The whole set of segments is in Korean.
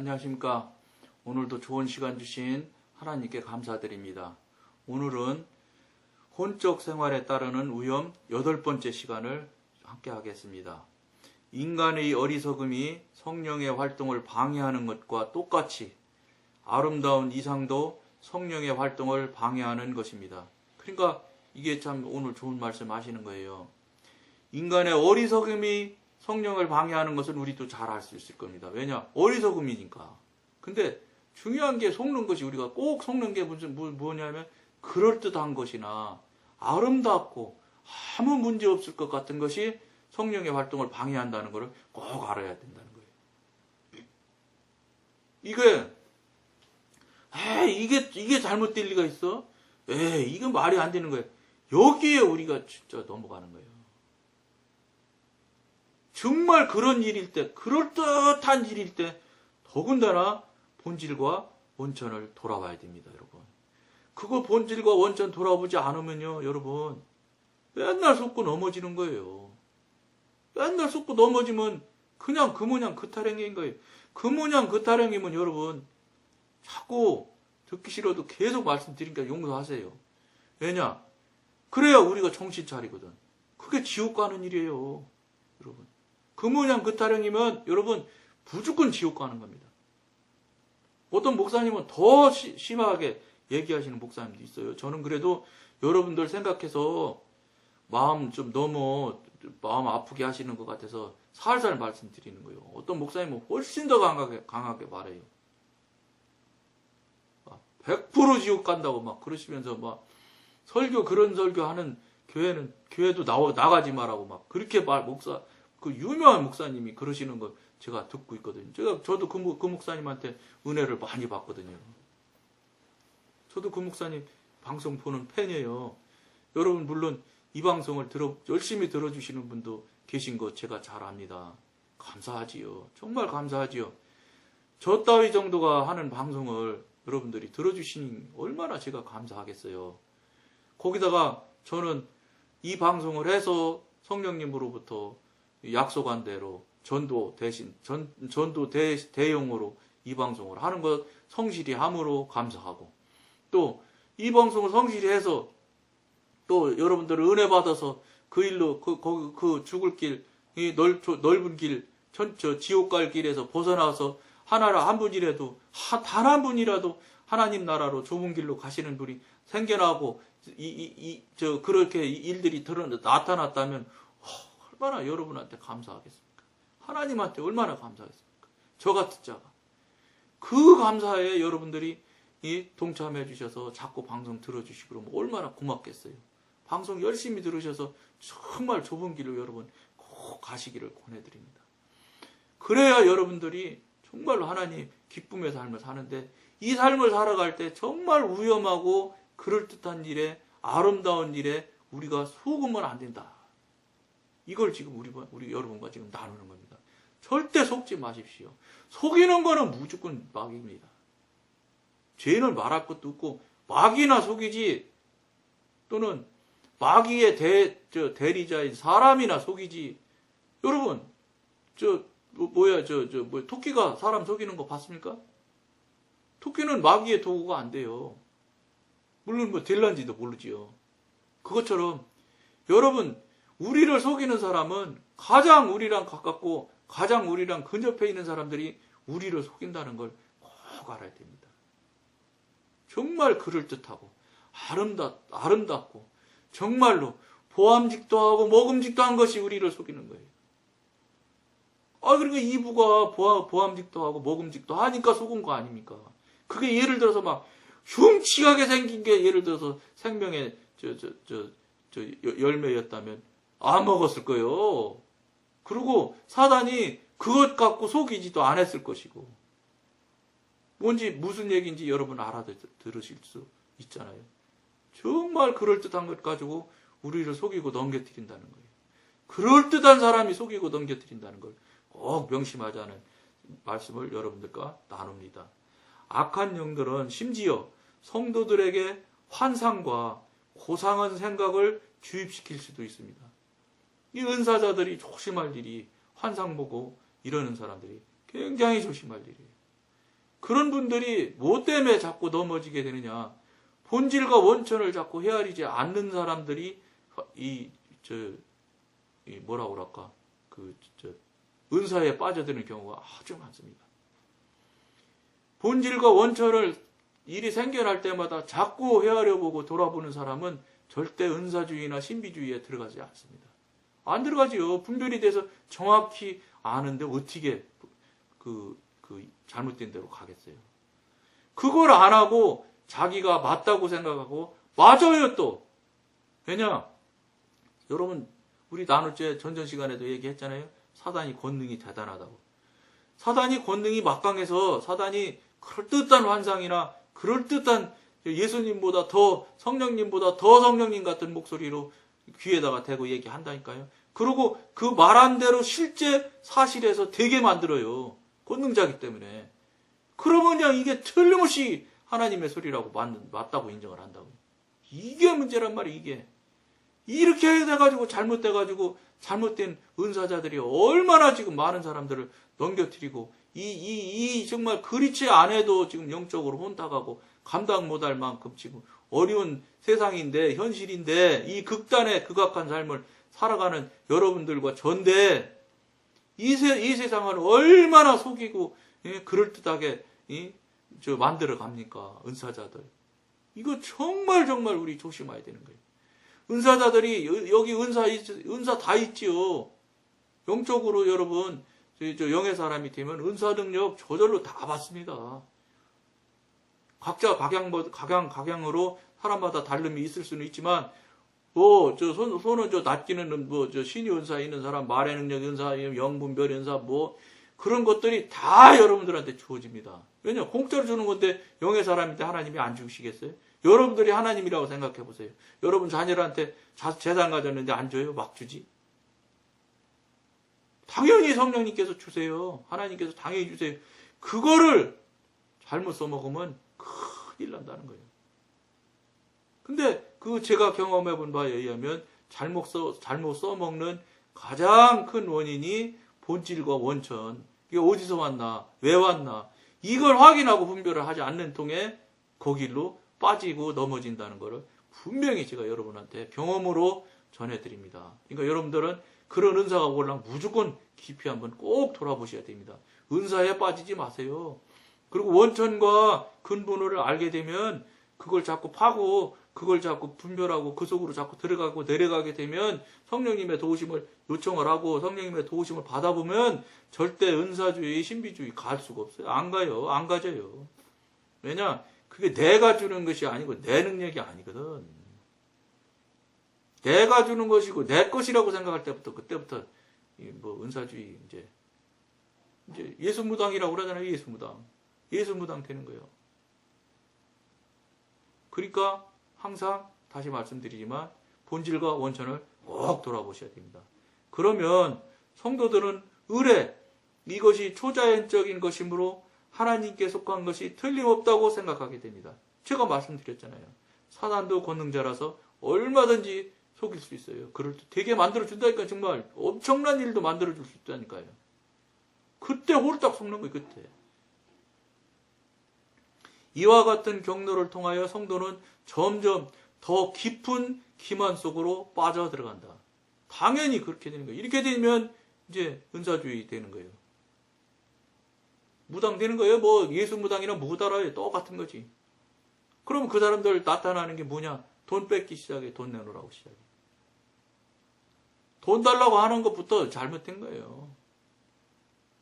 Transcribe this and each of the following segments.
안녕하십니까. 오늘도 좋은 시간 주신 하나님께 감사드립니다. 오늘은 혼적 생활에 따르는 위험 여덟 번째 시간을 함께 하겠습니다. 인간의 어리석음이 성령의 활동을 방해하는 것과 똑같이 아름다운 이상도 성령의 활동을 방해하는 것입니다. 그러니까 이게 참 오늘 좋은 말씀 하시는 거예요. 인간의 어리석음이 성령을 방해하는 것은 우리도 잘 알 수 있을 겁니다. 왜냐? 어리석음이니까. 근데 중요한 게 속는 것이 우리가 꼭 속는 게 무슨 뭐- 뭐냐면 그럴듯한 것이나 아름답고 아무 문제 없을 것 같은 것이 성령의 활동을 방해한다는 것을 꼭 알아야 된다는 거예요. 이게 에이 이게 이게 잘못될 리가 있어? 에이 이건 말이 안 되는 거예요. 여기에 우리가 진짜 넘어가는 거예요. 정말 그런 일일 때, 그럴듯한 일일 때, 더군다나 본질과 원천을 돌아봐야 됩니다, 여러분. 그거 본질과 원천 돌아보지 않으면요, 여러분. 맨날 속고 넘어지는 거예요. 맨날 속고 넘어지면 그냥 그 모양 그 타령인 거예요. 그 모양 그 타령이면 여러분, 자꾸 듣기 싫어도 계속 말씀드리니까 용서하세요. 왜냐? 그래야 우리가 정신 차리거든. 그게 지옥 가는 일이에요, 여러분. 그 모양 그 타령이면 여러분 무조건 지옥 가는 겁니다. 어떤 목사님은 더 시- 심하게 얘기하시는 목사님도 있어요. 저는 그래도 여러분들 생각해서 마음 좀 너무 마음 아프게 하시는 것 같아서 살살 말씀드리는 거예요. 어떤 목사님은 훨씬 더 강하게, 강하게 말해요. 100% 지옥 간다고 막 그러시면서 막 설교 그런 설교 하는 교회는 교회도 나와 나가지 말라고 막 그렇게 말 목사 그 유명한 목사님이 그러시는 거 제가 듣고 있거든요. 제가 저도 그, 목- 그 목사님한테 은혜를 많이 받거든요. 저도 그 목사님 방송 보는 팬이에요. 여러분 물론 이 방송을 들어 열심히 들어주시는 분도 계신 거 제가 잘 압니다. 감사하지요. 정말 감사하지요. 저 따위 정도가 하는 방송을 여러분들이 들어주시니 얼마나 제가 감사하겠어요. 거기다가 저는 이 방송을 해서 성령님으로부터 약속한 대로 전도 대신 전, 전도 대, 대용으로 이 방송을 하는 것 성실히 함으로 감사하고 또 이 방송을 성실히 해서 또 여러분들 은혜 받아서 그 일로 그, 거기 그 죽을 길, 이 넓은 길, 전, 저 지옥 갈 길에서 벗어나서 하나라 한 분이라도 단 한 분이라도 하나님 나라로 좁은 길로 가시는 분이 생겨나고 이, 이, 이, 저 그렇게 일들이 드러 나타났다면 얼마나 여러분한테 감사하겠습니까? 하나님한테 얼마나 감사하겠습니까? 저 같은 자가. 그 감사에 여러분들이 이 동참해 주셔서 자꾸 방송 들어주시고 그러면 얼마나 고맙겠어요. 방송 열심히 들으셔서 정말 좁은 길로 여러분 꼭 가시기를 권해드립니다. 그래야 여러분들이 정말로 하나님 기쁨의 삶을 사는데 이 삶을 살아갈 때 정말 위험하고 그럴듯한 일에 아름다운 일에 우리가 속으면 안 된다. 이걸 지금 우리, 우리 여러분과 지금 나누는 겁니다. 절대 속지 마십시오. 속이는 거는 무조건 마귀입니다. 죄는 말할 것도 없고 마귀나 속이지 또는 마귀의 대, 저, 대리자인 사람이나 속이지. 여러분, 저, 뭐, 뭐야, 저, 저, 뭐, 토끼가 사람 속이는 거 봤습니까? 토끼는 마귀의 도구가 안 돼요. 물론 뭐, 될란지도 모르지요. 그것처럼, 여러분, 우리를 속이는 사람은 가장 우리랑 가깝고 가장 우리랑 근접해 있는 사람들이 우리를 속인다는 걸 꼭 알아야 됩니다. 정말 그럴듯하고 아름답, 아름답고 정말로 보암직도 하고 먹음직도 한 것이 우리를 속이는 거예요. 아, 그러니까 이부가 보아, 보암직도 하고 먹음직도 하니까 속은 거 아닙니까? 그게 예를 들어서 막 흉측하게 생긴 게 예를 들어서 생명의 저, 저, 저, 저 여- 열매였다면 안 먹었을 거예요. 그리고 사단이 그것 갖고 속이지도 않았을 것이고. 뭔지 무슨 얘기인지 여러분 알아들으실 수 있잖아요. 정말 그럴듯한 것 가지고 우리를 속이고 넘겨뜨린다는 거예요. 그럴듯한 사람이 속이고 넘겨뜨린다는 걸 꼭 명심하자는 말씀을 여러분들과 나눕니다. 악한 영들은 심지어 성도들에게 환상과 고상한 생각을 주입시킬 수도 있습니다. 이 은사자들이 조심할 일이 환상 보고 이러는 사람들이 굉장히 조심할 일이에요. 그런 분들이 뭐 때문에 자꾸 넘어지게 되느냐? 본질과 원천을 자꾸 헤아리지 않는 사람들이 이 저 이 뭐라고 그럴까? 그 저 은사에 빠져드는 경우가 아주 많습니다. 본질과 원천을 일이 생겨날 때마다 자꾸 헤아려 보고 돌아보는 사람은 절대 은사주의나 신비주의에 들어가지 않습니다. 안 들어가지요. 분별이 돼서 정확히 아는데 어떻게 그, 그 잘못된 대로 가겠어요. 그걸 안 하고 자기가 맞다고 생각하고 맞아요 또. 왜냐? 여러분 우리 나눌 때 전전 시간에도 얘기했잖아요. 사단이 권능이 대단하다고. 사단이 권능이 막강해서 사단이 그럴듯한 환상이나 그럴듯한 예수님보다 더 성령님보다 더 성령님 같은 목소리로 귀에다가 대고 얘기한다니까요. 그리고 그 말한 대로 실제 사실에서 되게 만들어요. 권능자기 때문에. 그러면 그냥 이게 틀림없이 하나님의 소리라고 맞, 맞다고 인정을 한다고. 이게 문제란 말이에요, 이게. 이렇게 돼가지고 잘못돼가지고 잘못된 은사자들이 얼마나 지금 많은 사람들을 넘겨뜨리고 이, 이, 이 정말 그리치 않아도 지금 영적으로 혼탁하고 감당 못할 만큼 지금 어려운 세상인데 현실인데 이 극단의 극악한 삶을 살아가는 여러분들과 전대 이, 세, 이 세상을 얼마나 속이고 예, 그럴듯하게 예, 저 만들어 갑니까 은사자들 이거 정말 정말 우리 조심해야 되는 거예요. 은사자들이 여- 여기 은사 있- 은사 다 있지요. 영적으로 여러분 저- 저 영의 사람이 되면 은사 능력 저절로 다 받습니다. 각자 각양 각양 각양으로 사람마다 다름이 있을 수는 있지만 뭐 저 손 손은 저 낫기는 뭐 저 신이 은사 있는 사람 말의 능력 은사 영분별 은사 뭐 그런 것들이 다 여러분들한테 주어집니다. 왜냐 공짜로 주는 건데 영의 사람인데 하나님이 안 주시겠어요? 여러분들이 하나님이라고 생각해 보세요. 여러분 자녀한테 자- 재산 가졌는데 안 줘요? 막 주지? 당연히 성령님께서 주세요. 하나님께서 당연히 주세요. 그거를 잘못 써먹으면 큰일 난다는 거예요. 근데 그 제가 경험해 본 바에 의하면 잘못 써, 잘못 써먹는 가장 큰 원인이 본질과 원천. 이게 어디서 왔나? 왜 왔나? 이걸 확인하고 분별을 하지 않는 통에 거길로 빠지고 넘어진다는 것을 분명히 제가 여러분한테 경험으로 전해드립니다. 그러니까 여러분들은 그런 은사가 오려면 무조건 깊이 한번 꼭 돌아보셔야 됩니다. 은사에 빠지지 마세요. 그리고 원천과 근본을 알게 되면 그걸 자꾸 파고 그걸 자꾸 분별하고 그 속으로 자꾸 들어가고 내려가게 되면 성령님의 도우심을 요청을 하고 성령님의 도우심을 받아보면 절대 은사주의, 신비주의 갈 수가 없어요. 안 가요. 안 가져요. 왜냐? 그게 내가 주는 것이 아니고 내 능력이 아니거든. 내가 주는 것이고 내 것이라고 생각할 때부터 그때부터 이뭐 은사주의 이제 이제 예수무당이라고 그러잖아요. 예수무당. 예수무당 되는 거예요. 그러니까 항상 다시 말씀드리지만 본질과 원천을 꼭 돌아보셔야 됩니다. 그러면 성도들은 의뢰 이것이 초자연적인 것이므로 하나님께 속한 것이 틀림없다고 생각하게 됩니다. 제가 말씀드렸잖아요. 사단도 권능자라서 얼마든지 속일 수 있어요. 그럴 때 되게 만들어 준다니까 정말 엄청난 일도 만들어 줄 수 있다니까요. 그때 홀딱 속는 거예요. 그때. 이와 같은 경로를 통하여 성도는 점점 더 깊은 기만 속으로 빠져 들어간다. 당연히 그렇게 되는 거예요. 이렇게 되면 이제 은사주의 되는 거예요. 무당 되는 거예요. 뭐 예수 무당이나 무달아요. 똑같은 거지. 그럼 그 사람들 나타나는 게 뭐냐? 돈 뺏기 시작해. 돈 내놓으라고 시작해. 돈 달라고 하는 것부터 잘못된 거예요.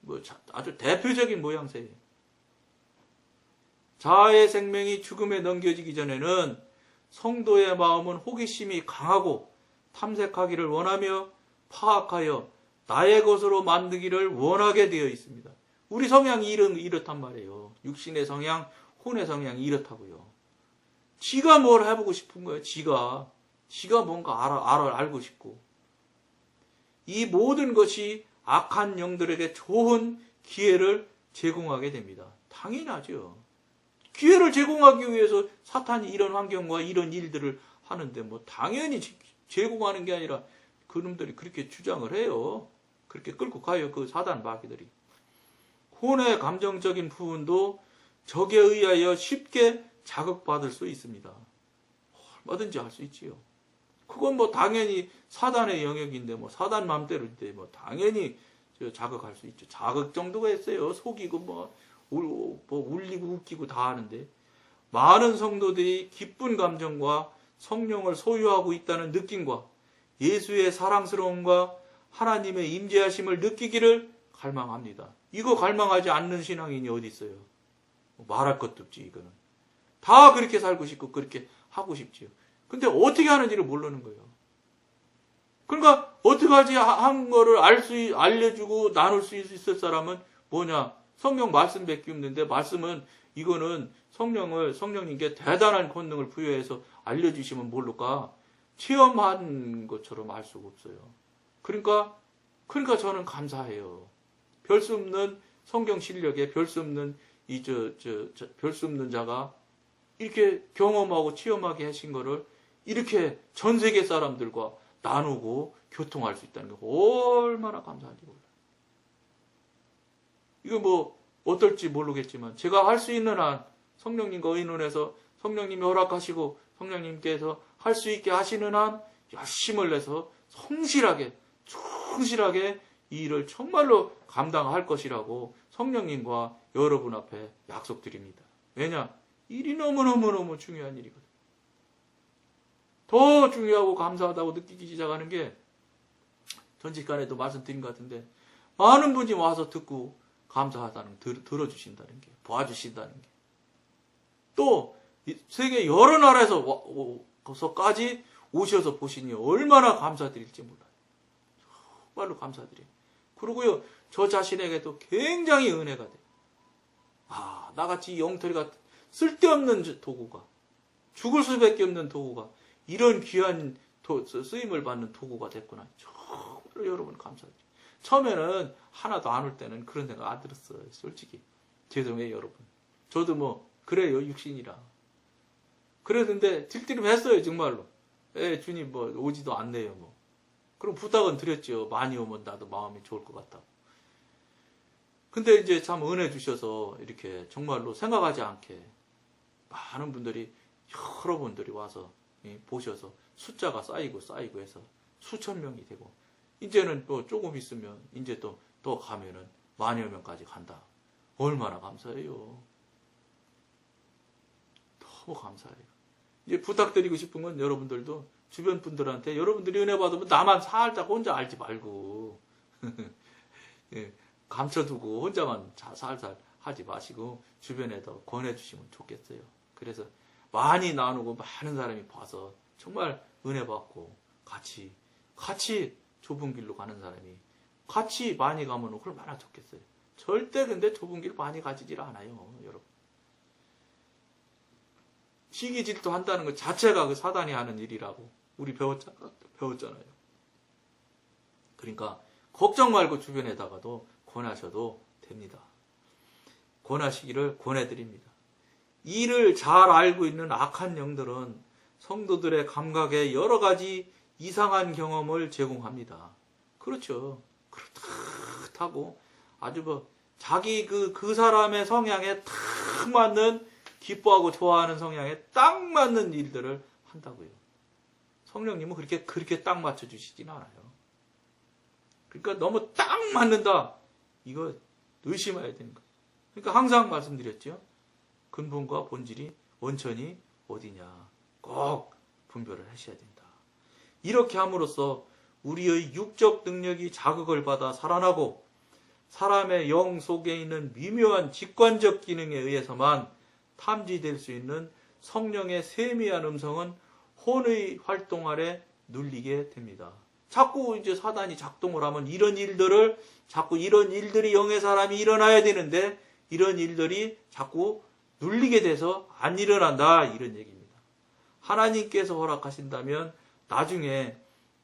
뭐 자- 아주 대표적인 모양새예요. 자아의 생명이 죽음에 넘겨지기 전에는 성도의 마음은 호기심이 강하고 탐색하기를 원하며 파악하여 나의 것으로 만들기를 원하게 되어 있습니다. 우리 성향이 이렇단 말이에요. 육신의 성향, 혼의 성향이 이렇다고요. 지가 뭘 해보고 싶은 거예요. 지가. 지가 뭔가 알아, 알아, 알고 싶고. 이 모든 것이 악한 영들에게 좋은 기회를 제공하게 됩니다. 당연하죠. 기회를 제공하기 위해서 사탄이 이런 환경과 이런 일들을 하는데 뭐 당연히 제- 제공하는 게 아니라 그놈들이 그렇게 주장을 해요. 그렇게 끌고 가요. 그 사단 마귀들이. 혼의 감정적인 부분도 적에 의하여 쉽게 자극받을 수 있습니다. 얼마든지 할 수 있지요. 그건 뭐 당연히 사단의 영역인데 뭐 사단 맘대로인데 뭐 당연히 저 자극할 수 있죠. 자극 정도가 있어요. 속이고 뭐, 울, 뭐 울리고 웃기고 다 하는데 많은 성도들이 기쁜 감정과 성령을 소유하고 있다는 느낌과 예수의 사랑스러움과 하나님의 임재하심을 느끼기를 갈망합니다. 이거 갈망하지 않는 신앙인이 어디 있어요? 뭐 말할 것도 없지 이거는. 다 그렇게 살고 싶고 그렇게 하고 싶지요. 근데 어떻게 하는지를 모르는 거예요. 그러니까 어떻게 하지 한 거를 알 수 알려주고 나눌 수 있을 사람은 뭐냐? 성령 말씀 밖에 없는데 말씀은 이거는 성령을 성령님께 대단한 권능을 부여해서 알려주시면 모를까 체험한 것처럼 알 수가 없어요. 그러니까 그러니까 저는 감사해요. 별 수 없는 성경 실력에 별 수 없는 이 저 저 별 수 없는 자가 이렇게 경험하고 체험하게 하신 거를 이렇게 전 세계 사람들과 나누고 교통할 수 있다는 게 얼마나 감사한지 몰라요. 이거 뭐 어떨지 모르겠지만 제가 할 수 있는 한 성령님과 의논해서 성령님이 허락하시고 성령님께서 할 수 있게 하시는 한 열심을 내서 성실하게 충실하게 이 일을 정말로 감당할 것이라고 성령님과 여러분 앞에 약속드립니다. 왜냐? 일이 너무너무너무 중요한 일이거든요. 더 중요하고 감사하다고 느끼기 시작하는 게 전직간에도 말씀드린 것 같은데 많은 분이 와서 듣고 감사하다는 들, 들어주신다는 게 봐주신다는 게 또 세계 여러 나라에서 와- 오- 서까지 오셔서 보시니 얼마나 감사드릴지 몰라요. 정말로 감사드려요. 그리고요 저 자신에게도 굉장히 은혜가 돼요. 아 나같이 영털이 같은 쓸데없는 도구가 죽을 수밖에 없는 도구가 이런 귀한 도- 쓰임을 받는 도구가 됐구나. 정말로 여러분 감사드려요. 처음에는 하나도 안 올 때는 그런 생각 안 들었어요. 솔직히. 죄송해요, 여러분. 저도 뭐, 그래요, 육신이라. 그랬는데, 딜디름 했어요, 정말로. 예, 주님 뭐, 오지도 않네요, 뭐. 그럼 부탁은 드렸죠. 많이 오면 나도 마음이 좋을 것 같다. 근데 이제 참 은혜 주셔서, 이렇게 정말로 생각하지 않게, 많은 분들이, 여러 분들이 와서, 예, 보셔서, 숫자가 쌓이고 쌓이고 해서, 수천 명이 되고, 이제는 또 조금 있으면 이제 또 또 가면은 만여 명까지 간다. 얼마나 감사해요. 너무 감사해요. 이제 부탁드리고 싶은 건 여러분들도 주변 분들한테 여러분들이 은혜 받으면 나만 살짝 혼자 알지 말고 예, 감춰두고 혼자만 자- 살살 하지 마시고 주변에도 권해주시면 좋겠어요. 그래서 많이 나누고 많은 사람이 봐서 정말 은혜 받고 같이 같이 좁은 길로 가는 사람이 같이 많이 가면 얼마나 좋겠어요. 절대 근데 좁은 길 많이 가지질 않아요, 여러분. 시기 질투 한다는 것 자체가 그 사단이 하는 일이라고 우리 배웠잖아, 배웠잖아요. 그러니까 걱정 말고 주변에다가도 권하셔도 됩니다. 권하시기를 권해드립니다. 이를 잘 알고 있는 악한 영들은 성도들의 감각에 여러 가지 이상한 경험을 제공합니다. 그렇죠. 그렇다고 아주 뭐 자기 그, 그 사람의 성향에 딱 맞는 기뻐하고 좋아하는 성향에 딱 맞는 일들을 한다고요. 성령님은 그렇게 그렇게 딱 맞춰 주시진 않아요. 그러니까 너무 딱 맞는다. 이거 의심해야 되는 거예요. 그러니까 항상 말씀드렸죠. 근본과 본질이 원천이 어디냐. 꼭 분별을 하셔야 된다. 이렇게 함으로써 우리의 육적 능력이 자극을 받아 살아나고 사람의 영 속에 있는 미묘한 직관적 기능에 의해서만 탐지될 수 있는 성령의 세미한 음성은 혼의 활동 아래 눌리게 됩니다. 자꾸 이제 사단이 작동을 하면 이런 일들을 자꾸 이런 일들이 영의 사람이 일어나야 되는데 이런 일들이 자꾸 눌리게 돼서 안 일어난다 이런 얘기입니다. 하나님께서 허락하신다면 나중에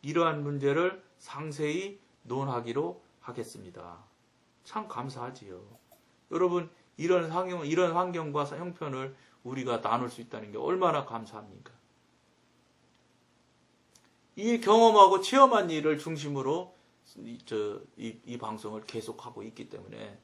이러한 문제를 상세히 논하기로 하겠습니다. 참 감사하지요. 여러분 이런 환경 이런 환경과 형편을 우리가 나눌 수 있다는 게 얼마나 감사합니까? 이 경험하고 체험한 일을 중심으로 이, 저, 이, 이 방송을 계속하고 있기 때문에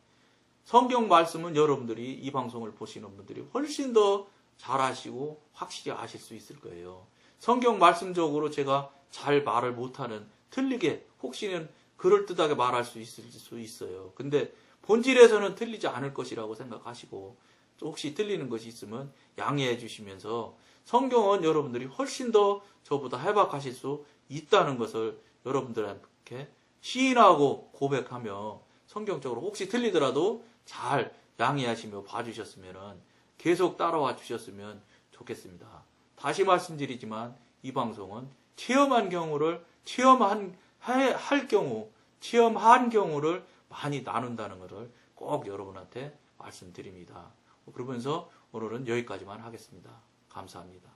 성경 말씀은 여러분들이 이 방송을 보시는 분들이 훨씬 더 잘하시고 확실히 아실 수 있을 거예요. 성경 말씀적으로 제가 잘 말을 못하는 틀리게 혹시는 그럴듯하게 말할 수 있을 수 있어요. 근데 본질에서는 틀리지 않을 것이라고 생각하시고 또 혹시 틀리는 것이 있으면 양해해 주시면서 성경은 여러분들이 훨씬 더 저보다 해박하실 수 있다는 것을 여러분들한테 시인하고 고백하며 성경적으로 혹시 틀리더라도 잘 양해하시며 봐주셨으면 계속 따라와 주셨으면 좋겠습니다. 다시 말씀드리지만 이 방송은 체험한 경우를 체험한 해- 할 경우 체험한 경우를 많이 나눈다는 것을 꼭 여러분한테 말씀드립니다. 그러면서 오늘은 여기까지만 하겠습니다. 감사합니다.